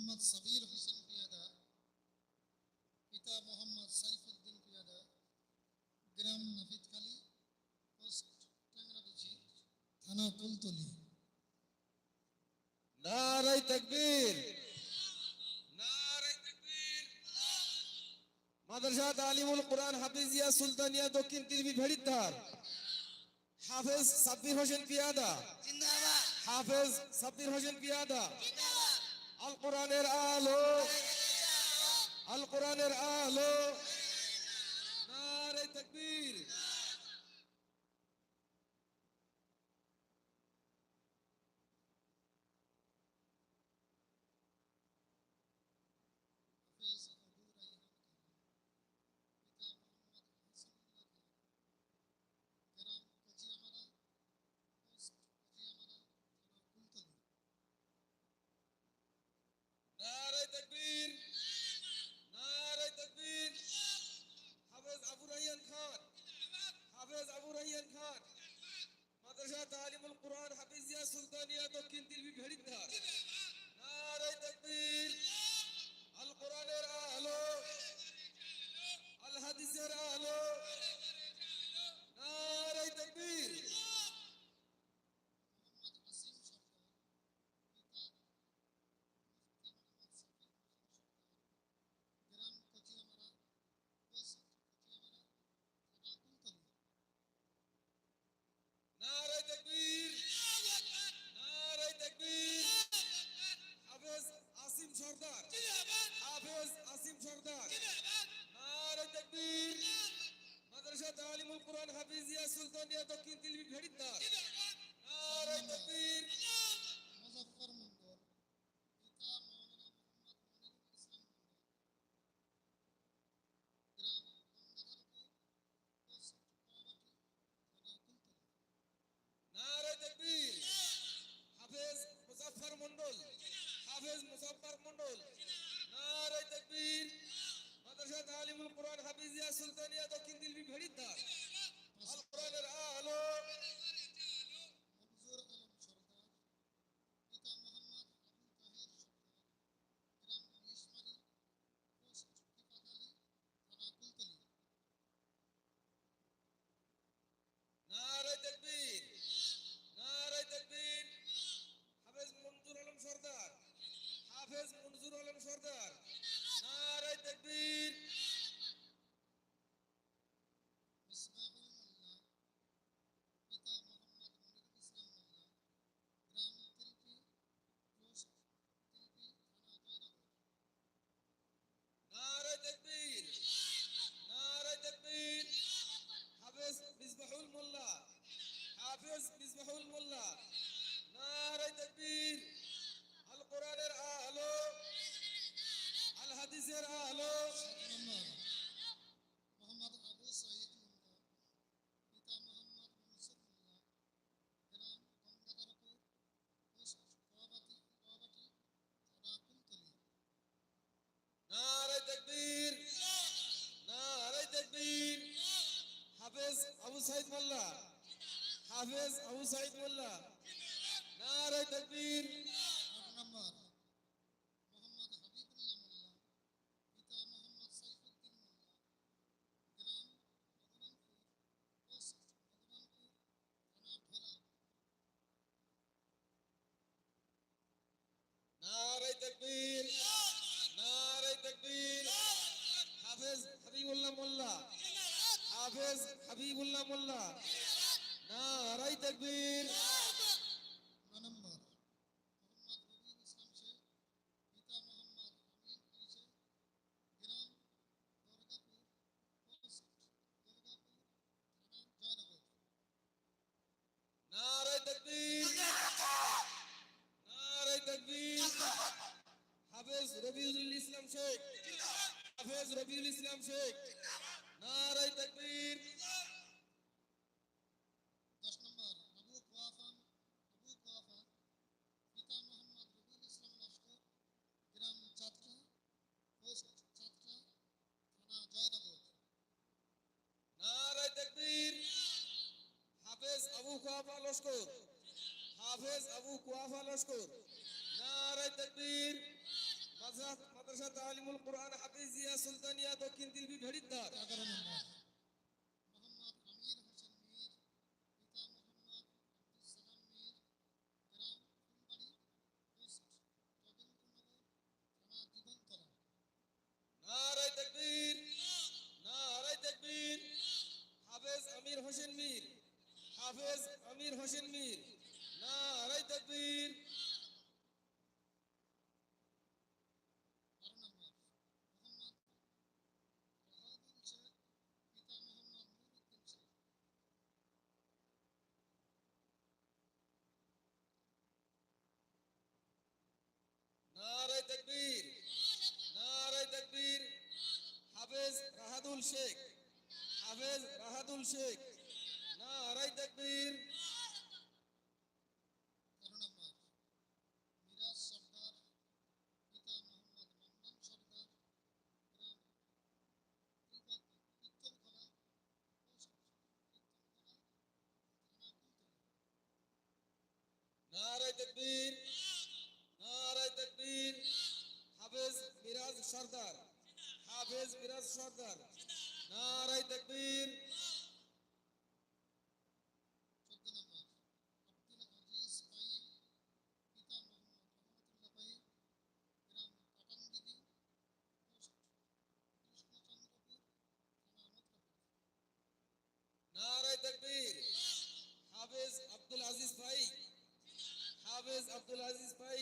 মোহাম্মদ সাবির হোসেন পিয়াদা পিতা মোহাম্মদ সাইফুদ্দিন পিয়াদা গ্রাম নাফিদখালী পোস্ট ট্যাংরাবিচি থানা কুলতলি। নারাই তাকবীর। মাদ্রাসা তালিমুল কোরআন হাফিজিয়া সুলতানিয়া দক্ষিণ তিরবি ভেড়িদ্ধার হাফেজ সাব্বির হোসেন পিয়াদা। হাফেজ সাব্বির হোসেন পিয়াদা। আল কোরআনের আলো। আল কোরআনের আলো। নারে তাকবীর হাফেজ আবু রাইহান খান পিতা মোহাম্মদ হাসানুল্লাহ খান গ্রাম কচিয়ামারা পোস্ট কচিয়ামারা থানা কুলতলি নারাই তাকবীর নারাই তাকবীর হাফেজ আবু রাইয়ান খান হাফেজ আবু রাইয়ান খান মাদ্রাসা তালিমুল কোরআন হাফিজিয়া সুলতানিয়া দক্ষিণ দিল্লি ভেড়িদ্ধার নারাই তাকবীর আল কোরআনের আলো আল হাদিসের আলো নারাই তাকবীর মোহাম্মদ আসিম সরকার পিতা মুফতি মোহাম্মদ সাফির হোসেন সরকার গ্রাম কচিয়ামারা পোস্ট কচিয়ামারা থানা কুলতলি নারাই তাকবীর নারাই তাকবীর হাফেজ আসিম সর্দার হাফেজ আসিম সর্দার নারাই তাকবীর মাদ্রাসা কোরআন হাফিজিয়া সুলতানিয়া দক্ষিণ দিল্লি নারাই তাকবীর মুজফফর মন্ডল হাফেজ মুজাফফর মন্ডল হাফেজ মুজাফফর মন্ডল নারাই তাকবীর মাদ্রাসা তালিমুল কোরআন হাফিজিয়া সুলতানিয়া দক্ষিণ দিল্লি আল কোরআনের আলো মনজুর আলম সরকার পিতা মোহাম্মদ আবু তাহের সরকার গ্রাম ইলিশমারি পোস্ট টিপাখালী থানা কুলতলি নারাই তাকবীর নারাই তাকবীর হাফেজ মনজুর আলম সর্দার হাফেজ মনজুর আলম সর্দার নারাই তাকবীর মিসবাহুল মোল্লা পিতা মোহাম্মদ মনিরুল ইসলাম মোল্লা গ্রাম তিলপি পোস্ট তিলপি থানা জয়নগর নারাই তাকবীর নারাই তাকবীর হাফেজ মিসবাহুল মোল্লা হাফেজ মিসবাহুল মোল্লা নারাই তাকবীর আল কোরআনের আলো আল হাদিসের আলো সাত নম্বর মোহাম্মদ আবু সাইদ মোল্লা পিতা মোহাম্মদ মনসুর মোল্লা গ্রাম গঙ্গাধরপুর পোস্ট কোয়াবাটি কোয়াবাটি থানা কুলতলি নারাই তাকবীর নারাই তাকবীর হাফেজ আবু সাইদ মোল্লা হাফেজ আবু সাইদ মোল্লা। নারাই তাকবীর। নম্বর মোহাম্মদ হাবিবুল্লাহ মোল্লা হাফেজ হাবিবুল্লাহ মোল্লা। হাফেজ হাবিবুল্লাহ মোল্লা। নারাই তাকবীর। নয় নম্বর মোহাম্মদ রবিউল ইসলাম শেখ পিতা মোহাম্মদ আমিন শেখ। গ্রাম দুর্গাপুর পোস্ট দুর্গাপুর থানা জয়নগর নারাই তাকবীর তাকবীর হাফেজ রবিউল ইসলাম শেখ। নারাই তাকবীর দশ নম্বর আবু কোয়াফা আবু কোয়াফা পিতা মোহাম্মদ রবিউল ইসলাম লস্কর গ্রাম চাতরা পোস্ট চাতরা থানা জয়নগর নারাই তাকবীর হাফেজ আবু কুয়াফা লস্কর। হাফেজ আবু কুয়াফা লস্কর। নারাই তাকবীর। মাদ্রাসা তালিমুল কোরআন হাফিজিয়া সুলতানিয়া দক্ষিণ দিলবি ভেড়িদ্দার নারাই তাকবীর। নারাই তাকবীর। হাফেজ আমির হোসেন মীর। হাফেজ আমির হোসেন মীর। নারাই তাকবীর। বারো নম্বর মোহাম্মদ রাহাদুল শেখ পিতা মোহাম্মদ নুরুদ্দিন শেখ নারাই তাকবীর নারাই তাকবীর। হাফেজ রাহাদুল শেখ। হাফেজ রাহাদুল শেখ। নারাই তাকবীর নারাই তাকবীর নারাই তাকবীর হাফেজ মিরাজ সর্দার হাফেজ মিরাজ সর্দার নারাই তাকবীর চোদ্দ নম্বর আব্দুল আজিজ পাইম পিতা মোহাম্মদ রহমতুল্লাহ পাইম গ্রাম কাটানদিঘি পোস্ট কৃষ্ণচন্দ্রপুর থানা মথুরাপুর নারাই তাকবীর হাফেজ আব্দুল আজিজ ভাই হাফেজ আব্দুল আজিজ ভাই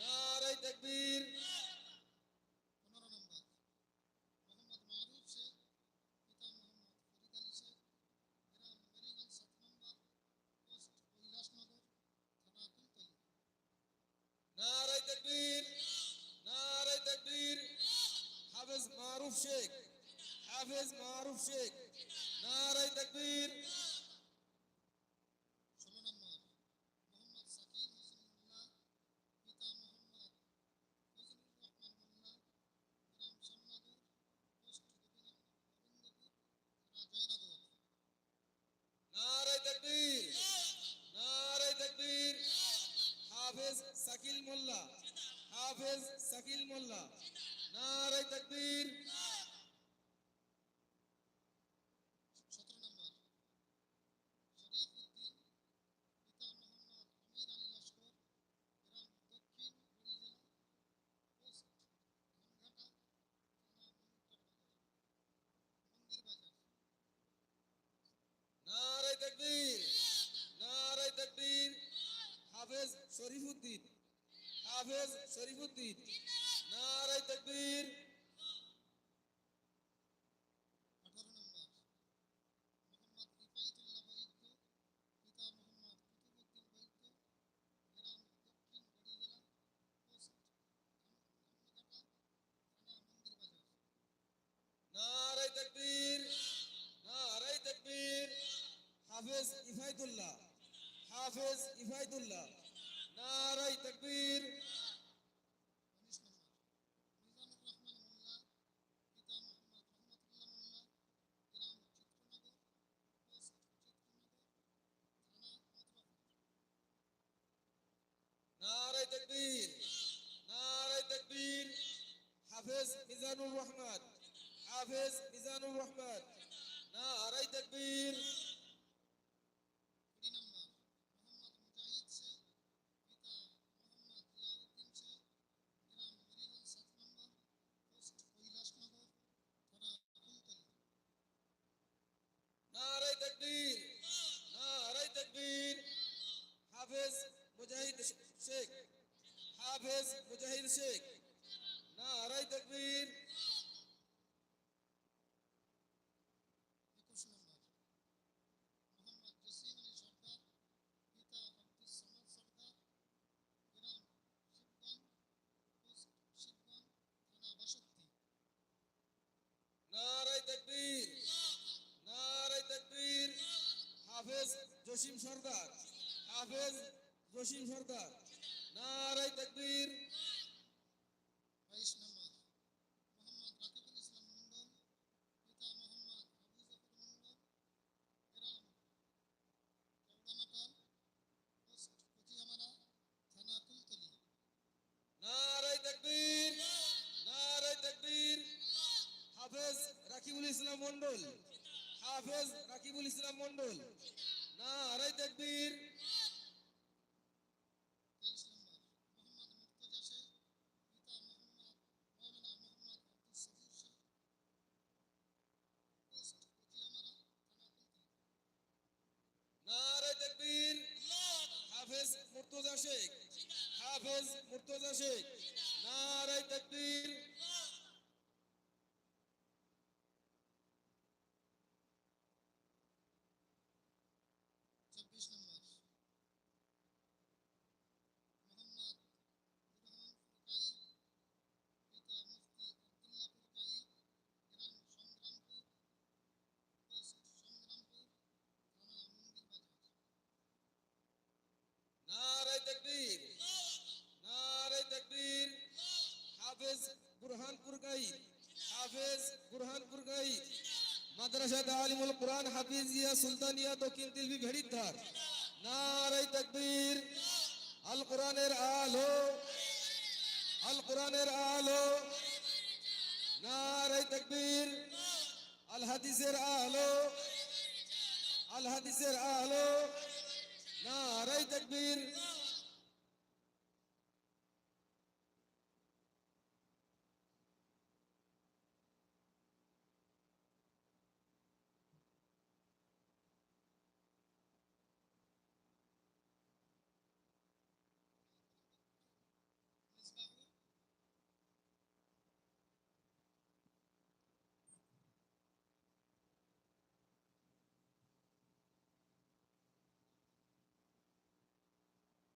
নারাই তাকবীর পনেরো নম্বর মোহাম্মদ মারুফ শেখ পিতা মোহাম্মদ ফরিদ আলী শেখ গ্রাম মেরিগঞ্জ সাত নম্বর পোস্ট কৈলাসনগর থানা কুলতলি নারাই তাকবীর নারাই তাকবীর হাফেজ মারুফ শেখ হাফেজ মারুফ শেখ নারাই তাকবীর। হাফেজ সাকিল মোল্লা হাফেজ সাকিল মোল্লা নারাই তাকবীর সতেরো নম্বর শরীফ উদ্দিন পিতা মোহাম্মদ আমির আলী লস্কর গ্রাম দক্ষিণ বড়িজেলা পোস্ট ধানঘাটা থানা মন্দির বাজার নারাই তাকবীর নারাই তাকবীর হাফেজ শরীফুদ্দিন। হাফেজ শরীফুদ্দিন। নারাই তাকবীর। নারাই নারাই হাফেজ ইফাইতুল্লাহ হাফেজ ইফাইতুল্লাহ নারাই তাকবীর উনিশ নম্বর মিজানুর রহমান মোল্লা পিতা মোহাম্মদ রহমতুল্লাহ মোল্লা গ্রাম চিত্রনগর পোস্ট চিত্রনগর থানা মথুরাপুর নারাই তাকবীর নারাই তাকবীর হাফেজ মিজানুর রহমান হাফেজ মিজানুর রহমান নারাই তাকবীর কুড়ি নম্বর মোহাম্মদ মুজাহিদ শেখ পিতা মোহাম্মদ জিয়াউদ্দিন শেখ গ্রাম মেরিগঞ্জ সাত নম্বর পোস্ট কৈলাসনগর থানা কুলতলি নারাই তাকবীর নারাই তাকবীর হাফেজ মুজাহিদ শেখ হাফেজ মুজাহিদ শেখ নারাই তাকবীর একুশ নম্বর মোহাম্মদ জসিম আলী সর্দার পিতা আব্দুল সামাদ সর্দার গ্রাম শিবগঞ্জ পোস্ট শিবগঞ্জ থানা বাসন্তী নারাই তাকবীর। নারাই তাকবীর। হাফেজ জসিম সর্দার হাফেজ জসিম সরকার। নারাই তাকবীর। বাইশ নম্বর মোহাম্মদ রাকিবুল ইসলাম মন্ডল হাফেজ রাকিবুল ইসলাম মন্ডল না রাকিবুল ইসলাম মুর্তজা শেখ হাফেজ মুর্তজা শেখ নারায় তাকবীর চব্বিশ নম্বর মোহাম্মদ বুরহান ফুরকাই পিতা মুফতি আবদুল্লাহ ফুরকাই গ্রাম সংগ্রামপুর পোস্ট সংগ্রামপুর থানা মন্দির বাজার নারাই তাকবীর নারাই তাকবীর হাফেজ বুরহানপুর গাই হাফেজ বুরহানপুর গাই মাদ্রাসা তালিমুল কোরআন হাফিজিয়া সুলতানিয়া দক্ষিণ দিলবি ভেড়ির ধার। নারাই তাকবীর। আল কোরআনের আলো। আল কোরআনের আলো। নারাই তাকবীর। আল হাদিসের আলো। আল হাদিসের আলো। নারাই তাকবীর।